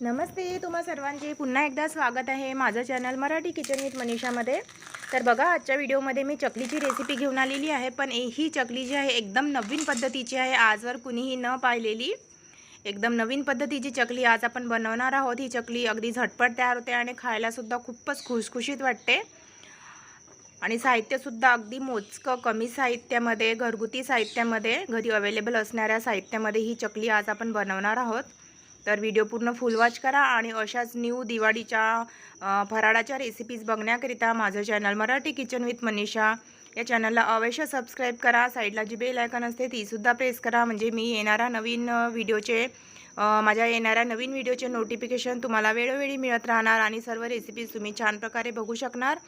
नमस्ते तुम्हा सर्वांचे पुन्हा एकदा स्वागत आहे माझं चॅनल मराठी किचन विथ मनीषामध्ये. तर बघा आजच्या व्हिडिओमध्ये मी चकलीची रेसिपी घेऊन आलेली आहे पण ही चकली जी आहे एकदम नवीन पद्धतीची आहे आजवर कुणीही न पाहिलेली. एकदम नवीन पद्धतीची चकली आज आपण बनवणार आहोत. ही चकली अगदी झटपट तयार होते आणि खायलासुद्धा खूपच खुशखुशीत वाटते. आणि साहित्यसुद्धा अगदी मोजकं कमी साहित्यामध्ये घरगुती साहित्यामध्ये घरी अवेलेबल असणाऱ्या साहित्यामध्ये ही चकली आज आपण बनवणार आहोत. तर व्हिडिओ पूर्ण फुल वॉच करा आणि अशाच न्यू दिवाळीच्या फराळाच्या रेसिपीज बघण्याकरिता माझं channel Marathi kitchen with Manisha. या चॅनलला अवश्य सबस्क्राईब करा. साईडला जी बेल आयकन असते तीसुद्धा प्रेस करा. म्हणजे मी येणारा नवीन व्हिडिओचे माझ्या येणाऱ्या नवीन व्हिडिओचे नोटिफिकेशन तुम्हाला वेळोवेळी मिळत राहणार आणि सर्व रेसिपीज तुम्ही छान प्रकारे बघू शकणार.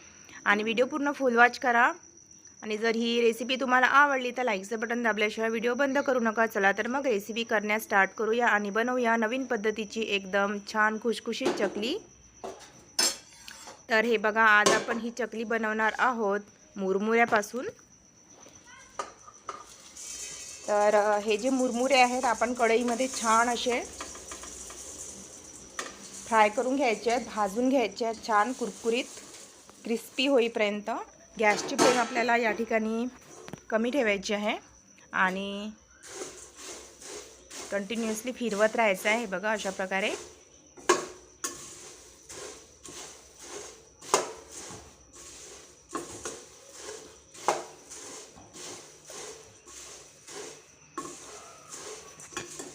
आणि व्हिडिओ पूर्ण फुल वॉच करा. आणि जर ही रेसिपी तुम्हाला आवडली तर लाईकचं बटन दाबल्याशिवाय व्हिडिओ बंद करू नका. चला तर मग रेसिपी करण्यास स्टार्ट करूया आणि बनवूया नवीन पद्धतीची एकदम छान खुशखुशीत चकली. तर हे बघा आज आपण ही चकली बनवणार आहोत मुरमुऱ्यापासून. तर हे जे मुरमुरे आहेत आपण कढईमध्ये छान असे फ्राय करून घ्यायचे आहेत भाजून घ्यायचे आहेत छान कुरकुरीत क्रिस्पी होईपर्यंत. गॅसची फ्लेम आपल्याला या ठिकाणी कमी ठेवायची आहे. आणि कंटिन्युअसली फिरवत राहायचं आहे बघा अशा प्रकारे.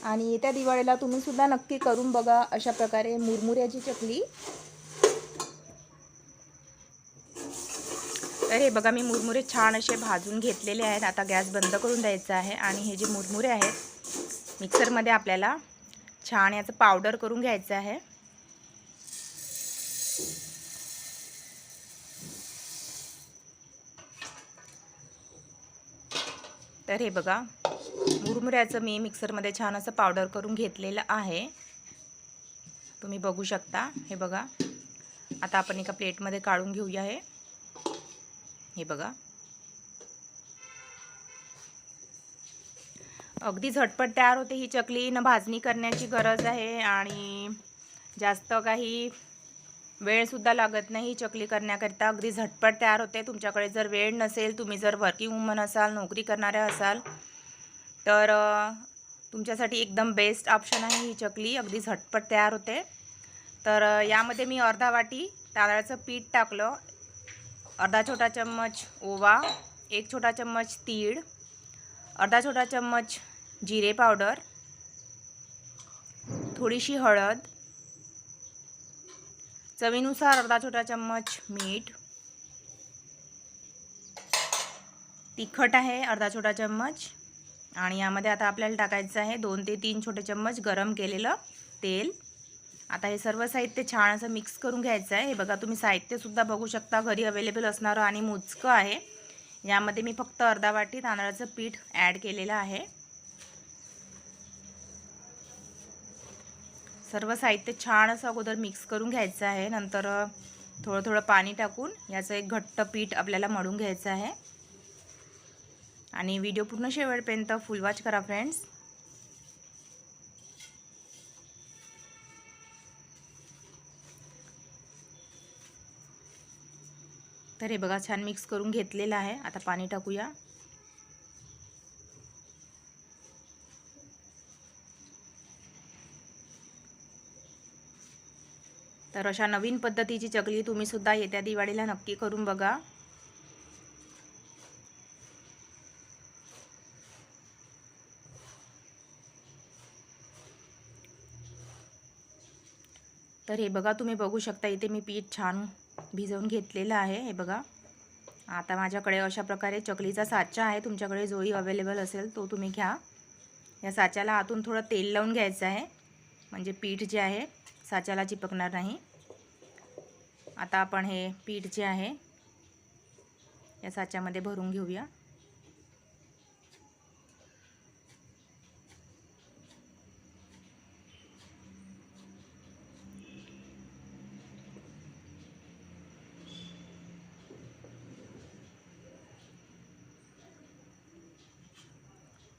आणि येत्या दिवाळीला तुम्ही सुद्धा नक्की करून बघा अशा प्रकारे मुरमुऱ्याची चकली. तर हे बघा मी मुरमुरे छान असे भाजून घेतलेले आहेत. आता गॅस बंद करून द्यायचा आहे आणि हे जे मुरमुरे आहेत मिक्सरमध्ये आपल्याला छान याचं पावडर करून घ्यायचं आहे. तर हे बघा मुरमुऱ्याचं मी मिक्सरमध्ये छान असं पावडर करून घेतलेलं आहे. तुम्ही बघू शकता. हे बघा आता आपण एका प्लेटमध्ये काढून घेऊया हे. हे बघा. अगदी झटपट तयार होते ही चकली. न भाजणी करण्याची गरज आहे आणि जास्त काही वेळसुद्धा लागत नाही ही चकली करण्याकरिता. अगदी झटपट तयार होते. तुमच्याकडे जर वेळ नसेल तुम्ही जर वर्किंग वुमन असाल नोकरी करणाऱ्या असाल तर तुमच्यासाठी एकदम बेस्ट ऑप्शन आहे ही चकली. अगदी झटपट तयार होते. तर यामध्ये मी अर्धा वाटी तांदळाचं पीठ टाकलं. अर्धा छोटा चम्मच ओवा एक छोटा चम्मच तीळ अर्धा छोटा चम्मच जिरे पावडर थोडीशी हळद चवीनुसार अर्धा छोटा चम्मच मीठ तिखट आहे अर्धा छोटा चम्मच आणि यामध्ये आता आपल्याला टाकायचं आहे दोन ते तीन छोटे चम्मच गरम केलेलं तेल. आता हे सर्व साहित्य छान असं मिक्स करून घ्यायचं आहे. हे बघा तुम्ही साहित्यसुद्धा बघू शकता. घरी अवेलेबल असणारं आणि मोजकं आहे. यामध्ये मी फक्त अर्धा वाटी तांदळाचं पीठ ॲड केलेलं आहे. सर्व साहित्य छान असं अगोदर मिक्स करून घ्यायचं आहे. नंतर थोडं थोडं पाणी टाकून याचं एक घट्ट पीठ आपल्याला मळून घ्यायचं आहे. आणि व्हिडिओ पूर्ण शेवटपर्यंत फुल वॉच करा फ्रेंड्स तर हे बघा छान मिक्स करून घेतलेलं आहे. आता पाणी टाकूया. तर अशा नवीन पद्धतीची चकली तुम्ही सुद्धा येत्या दिवाळीला नक्की करून बघा. तर हे बघा तुम्ही बघू शकता इथे मी पीठ छान भिजवून घेतलेलं आहे. हे बघा. आता माझ्याकडे अशा प्रकारे चकलीचा साचा आहे. तुमच्याकडे जोही अवेलेबल असेल तो तुम्ही घ्या. या साच्याला आतून थोडं तेल लावून घ्यायचं आहे. म्हणजे पीठ जे आहे साच्याला चिपकणार नाही. आता आपण हे पीठ जे आहे या साच्यामध्ये भरून घेऊया.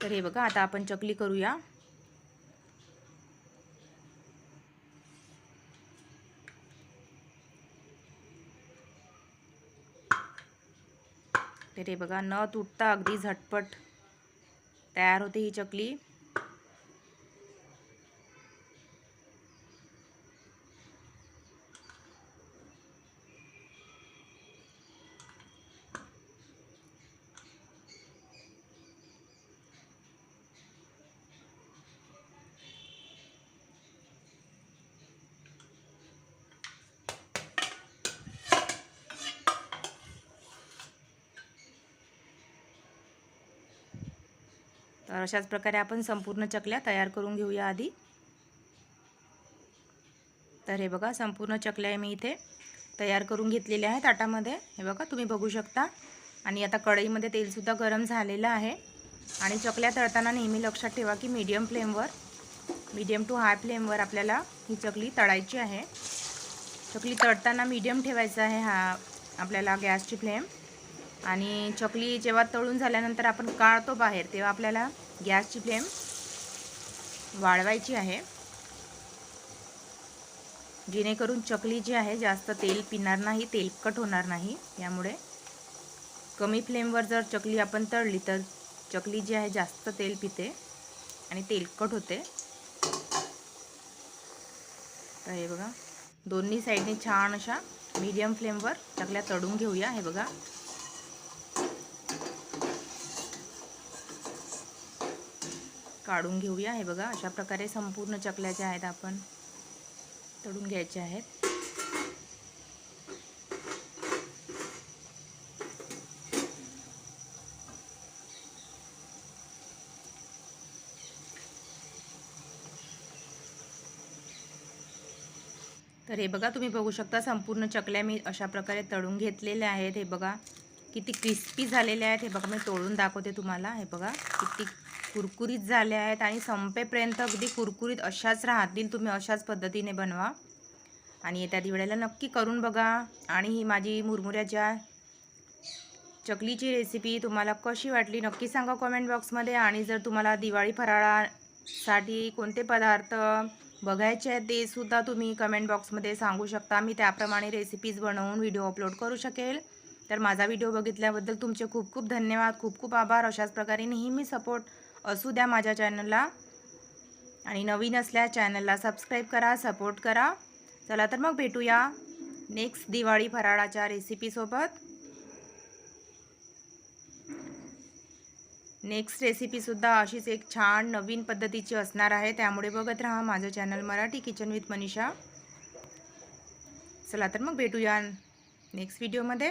तर हे बघा आता आपण चकली करूया. तर हे बघा न तुटता अगदी झटपट तयार होते ही चकली. तर अशाच प्रकारे आपण संपूर्ण चकल्या तयार करून घेऊया आधी. तर हे बघा संपूर्ण चकल्या मी इथे तयार करून घेतलेल्या आहेत ताटामध्ये हे बघा तुम्ही बघू शकता. आणि आता कढईमध्ये तेलसुद्धा गरम झालेलं आहे. आणि चकल्या तळताना नेहमी लक्षात ठेवा की मीडियम फ्लेमवर मीडियम टू हाय फ्लेमवर आपल्याला ही चकली तळायची आहे. चकली तळताना मीडियम ठेवायचा आहे हा आपल्याला गॅसची फ्लेम आणि चकली जेव्हा तळून झाल्यानंतर आपण काढतो बाहेर तेव्हा आपल्याला गॅसची फ्लेम वाढवायची आहे. जेणेकरून चकली जी आहे जास्त तेल पिणार नाही तेलकट होणार नाही. यामुळे कमी फ्लेमवर जर चकली आपण तळली तर चकली जी आहे जास्त तेल पिते आणि तेलकट होते. तर हे बघा दोन्ही साईडने छान अशा मीडियम फ्लेमवर चकल्या तळून घेऊया. हे बघा काढून घेऊया. हे बघा अशा प्रकारे संपूर्ण चकल्या ज्या आहेत आपण तळून घ्यायच्या आहेत. तर हे बघा तुम्ही बघू शकता संपूर्ण चकल्या मी अशा प्रकारे तळून घेतलेल्या आहेत. हे बघा किती क्रिस्पी झालेले आहेत हे बघा मी तोडून दाखवते तुम्हाला. हे बघा किती कुरकुरीत झाल्या आहेत आणि संपेपर्यंत अगदी कुरकुरीत अशाच राहतील तुम्ही अशाच पद्धतीने बनवा. आणि येत्या दिवाळीला नक्की करून बघा. आणि ही माझी मुरमुऱ्याच्या चकलीची रेसिपी तुम्हाला कशी वाटली नक्की सांगा कमेंट बॉक्समध्ये आणि जर तुम्हाला दिवाळी फराळासाठी कोणते पदार्थ बघायचे आहेत ते सुद्धा तुम्ही कमेंट बॉक्समध्ये सांगू शकता. मी त्याप्रमाणे रेसिपीज बनवून व्हिडिओ अपलोड करू शकेल. तर माझा व्हिडिओ बघितल्याबद्दल तुमचे खूप खूप धन्यवाद खूप खूप आभार. अशाच प्रकारे नेहमी सपोर्ट असू द्या माझ्या चॅनलला आणि नवीन असल्यास चॅनलला सबस्क्राईब करा सपोर्ट करा. चला तर मग भेटूया नेक्स्ट दिवाळी फराळाच्या रेसिपीसोबत नेक्स्ट रेसिपीसुद्धा अशीच एक छान नवीन पद्धतीची असणार आहे. त्यामुळे बघत राहा माझं channel Marathi kitchen with Manisha. चला तर मग भेटूया नेक्स्ट व्हिडिओमध्ये